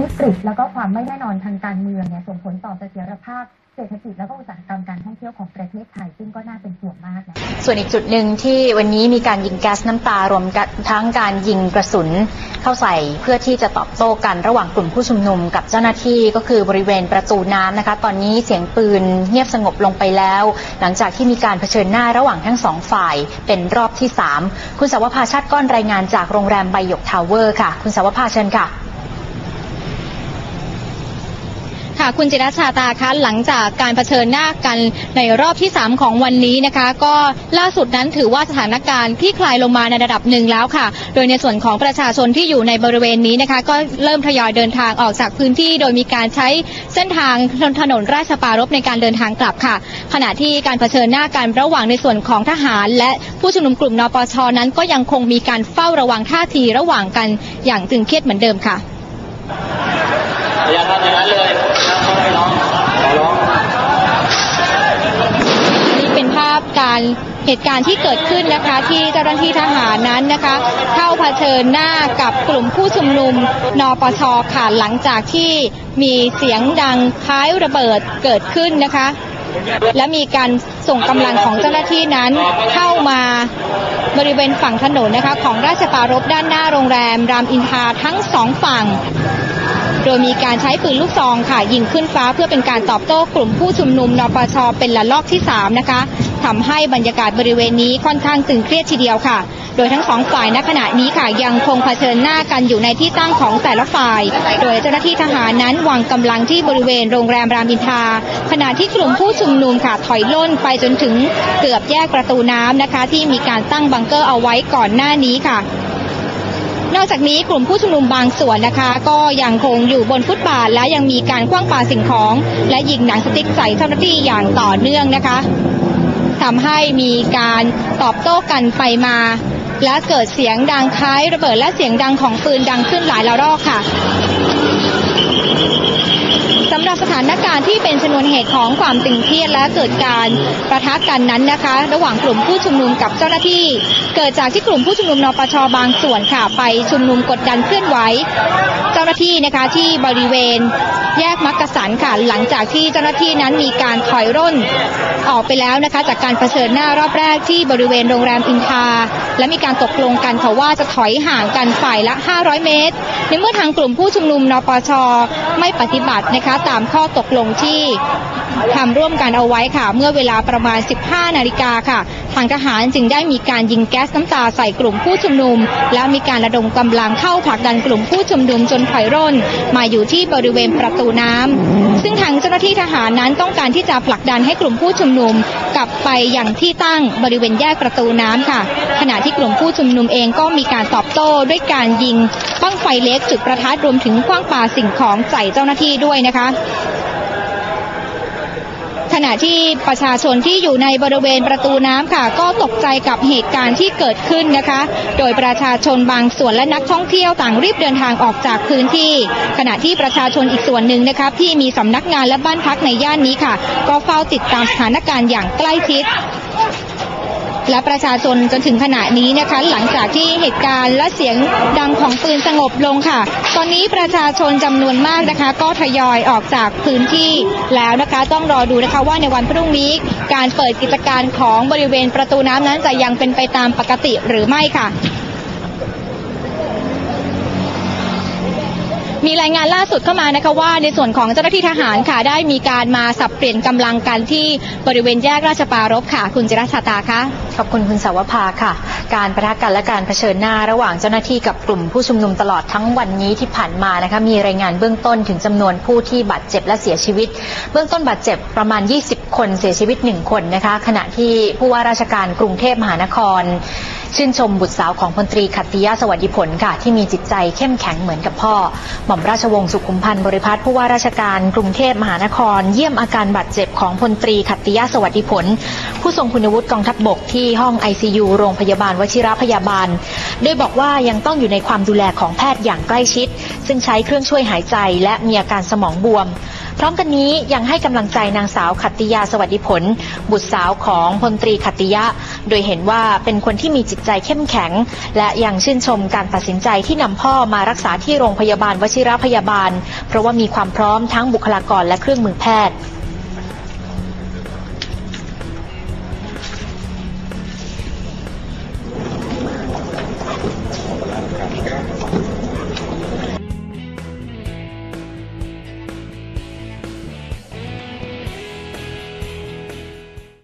วิกฤตแล้วก็ความไม่แน่นอนทางการเมืองเนี่ยส่งผลต่อเสถียรภาพเศรษฐกิจแล้วก็อุตสาหกรรมการท่องเที่ยวของประเทศไทย ซึ่งก็น่าเป็นห่วงมากนะส่วนอีกจุดหนึ่งที่วันนี้มีการยิงแก๊สน้ำตารวมกันทั้งการยิงกระสุนเข้าใส่เพื่อที่จะตอบโต้กันระหว่างกลุ่มผู้ชุมนุมกับเจ้าหน้าที่ก็คือบริเวณประตูน้ำนะคะ ตอนนี้เสียงปืนเงียบสงบลงไปแล้ว หลังจากที่มีการเผชิญหน้าระหว่างทั้งสองฝ่ายเป็นรอบที่ 3 คุณสาวภาชาติก้อนรายงานจากโรงแรมใบหยกทาวเวอร์ค่ะ คุณสาวภาเชิญค่ะ ค่ะ คุณจิรัชาตาคะหลังจากการเผชิญหน้ากันในรอบที่ 3 ของวันนี้นะคะ ก็ล่าสุดนั้นถือว่าสถานการณ์ที่คลายลงมาในระดับหนึ่งแล้วค่ะ โดยในส่วนของประชาชนที่อยู่ในบริเวณนี้นะคะ ก็เริ่มทยอยเดินทางออกจากพื้นที่โดยมีการใช้เส้นทางถนนราชปารภในการเดินทางกลับค่ะ ขณะที่การเผชิญหน้ากันระหว่างในส่วนของทหาร และผู้ชุมนุมกลุ่มนปชนั้น ก็ยังคงมีการเฝ้าระวังท่าทีระหว่างกันอย่างตึงเครียดเหมือนเดิมค่ะอย่าทำอย่างนั้นเลย การเหตุการณ์ที่เกิดขึ้นนะคะที่เจ้าหน้าที่ทหารนั้นนะคะ เข้าเผชิญหน้ากับกลุ่มผู้ชุมนุมนปชค่ะหลังจากที่มีเสียงดังคล้ายระเบิดเกิดขึ้นนะคะ และมีการส่งกำลังของเจ้าหน้าที่นั้นเข้ามาบริเวณฝั่งถนนนะคะของราชปรารภด้านหน้าโรงแรม รามอินทราทั้งสองฝั่ง โดยมีการใช้ปืนลูกซองค่ะยิงขึ้นฟ้าเพื่อเป็นการตอบโต้กลุ่มผู้ชุมนุมนปชเป็นละลอกที่ 3 นะคะ ทำให้บรรยากาศบริเวณนี้ค่อนข้างตึงเครียดทีเดียวค่ะ โดยทั้งสองฝ่ายณขณะนี้ค่ะยังคงเผชิญหน้ากันอยู่ในที่ตั้งของแต่ละฝ่าย โดยเจ้าหน้าที่ทหารนั้นวางกำลังที่บริเวณโรงแรมรามอินทราขณะที่กลุ่มผู้ชุมนุมค่ะถอยล่นไปจนถึงเกือบแยกประตูน้ำนะคะ ที่มีการตั้งบังเกอร์เอาไว้ก่อนหน้านี้ค่ะนอกจากนี้กลุ่มผู้ชุมนุมบางส่วนนะคะ ก็ยังคงอยู่บนฟุตบาทและยังมีการคว้างปาสิ่งของ และยิงหนังสติ๊กใส่เจ้าหน้าที่อย่างต่อเนื่องนะคะ ทำให้มีการตอบโต้กันไปมา และเกิดเสียงดังคล้ายระเบิดและเสียงดังของปืนดังขึ้นหลายระลอกค่ะ สำหรับสถานการณ์ที่เป็นชนวนเหตุของความตึงเครียดและเกิดการประทะกันนั้นนะคะ ระหว่างกลุ่มผู้ชุมนุมกับเจ้าหน้าที่ เกิดจากที่กลุ่มผู้ชุมนุมนปชบางส่วนค่ะไปชุมนุมกดดันเคลื่อนไหวเจ้าหน้าที่นะคะที่บริเวณแยกมักกะสันค่ะหลังจากที่เจ้าหน้าที่นั้นมีการถอยร่นออกไปแล้วนะคะ จากการเผชิญหน้ารอบแรกที่บริเวณโรงแรมอินทา และมีการตกลงกันค่ะว่าจะถอยห่างกันฝ่ายละ 500 เมตร ในเมื่อทางกลุ่มผู้ชุมนุมนปชไม่ปฏิบัตินะคะตามข้อตกลงที่ทำร่วมกันเอาไว้ค่ะ เมื่อเวลาประมาณ 15 นาฬิกาค่ะทางทหารจึงได้มีการยิงแก๊สน้ำตาใส่กลุ่มผู้ชุมนุม และมีการระดมกำลังเข้าผลักดันกลุ่มผู้ชุมนุมจนถอยร่น มาอยู่ที่บริเวณประตูน้ำซึ่งทางเจ้าหน้าที่ทหารนั้นต้องการที่จะผลักดันให้กลุ่มผู้ชุมนุม กลับไปอย่างที่ตั้งบริเวณแยกประตูน้ำค่ะ ขณะที่กลุ่มผู้ชุมนุมเองก็มีการตอบโต้ด้วยการยิงบ้างไฟเล็กจุดประทัดรวมถึงคว้างปาสิ่งของใส่เจ้าหน้าที่ด้วยนะคะ ขณะที่ประชาชนที่อยู่ในบริเวณประตูน้ำค่ะ ก็ตกใจกับเหตุการณ์ที่เกิดขึ้นนะคะ โดยประชาชนบางส่วนและนักท่องเที่ยวต่างรีบเดินทางออกจากพื้นที่ ขณะที่ประชาชนอีกส่วนหนึ่งนะคะที่มีสำนักงานและบ้านพักในย่านนี้ค่ะ ก็เฝ้าติดตามสถานการณ์อย่างใกล้ชิด และประชาชนจนถึงขณะนี้นะคะหลังจากที่เหตุการณ์และเสียงดังของปืนสงบลงค่ะ ตอนนี้ประชาชนจำนวนมากนะคะ ก็ทยอยออกจากพื้นที่แล้วนะคะ ต้องรอดูนะคะว่าในวันพรุ่งนี้การเปิดกิจการของบริเวณประตูน้ำนั้นจะยังเป็นไปตามปกติหรือไม่ค่ะ มีรายงานล่าสุดเข้ามานะคะว่าในส่วนของเจ้าหน้าที่ทหารค่ะได้มีการมาสับเปลี่ยนกำลังกันที่บริเวณแยกราชปารภค่ะ คุณจิรัชาตาคะขอบคุณคุณสาวภาค่ะ การประทะกันและการเผชิญหน้าระหว่างเจ้าหน้าที่กับกลุ่มผู้ชุมนุมตลอดทั้งวันนี้ที่ผ่านมานะคะมีรายงานเบื้องต้นถึงจำนวนผู้ที่บาดเจ็บและเสียชีวิต เบื้องต้นบาดเจ็บประมาณ 20 คนเสียชีวิต 1 คนนะคะ ขณะที่ผู้ว่าราชการกรุงเทพมหานคร ชื่นชมบุตรสาวของพลตรีขัตติยาสวัสดิผลค่ะ ที่มีจิตใจเข้มแข็งเหมือนกับพ่อ หม่อมราชวงศ์สุขุมพันธ์บริพัตรผู้ว่าราชการกรุงเทพมหานคร เยี่ยมอาการบาดเจ็บของพลตรีขัตติยาสวัสดิผล ผู้ทรงคุณวุฒิกองทัพบกที่ห้อง ICU โรงพยาบาลวชิรพยาบาล โดยบอกว่ายังต้องอยู่ในความดูแลของแพทย์อย่างใกล้ชิด ซึ่งใช้เครื่องช่วยหายใจและมีอาการสมองบวม พร้อมกันนี้ยังให้กำลังใจนางสาวขัตติยาสวัสดิผล บุตรสาวของพลตรีขัตติยะ โดยเห็นว่าเป็นคนที่มีจิตใจเข้มแข็ง และยังชื่นชมการตัดสินใจที่นำพ่อมารักษาที่โรงพยาบาลวชิระพยาบาล เพราะว่ามีความพร้อมทั้งบุคลากรและเครื่องมือแพทย์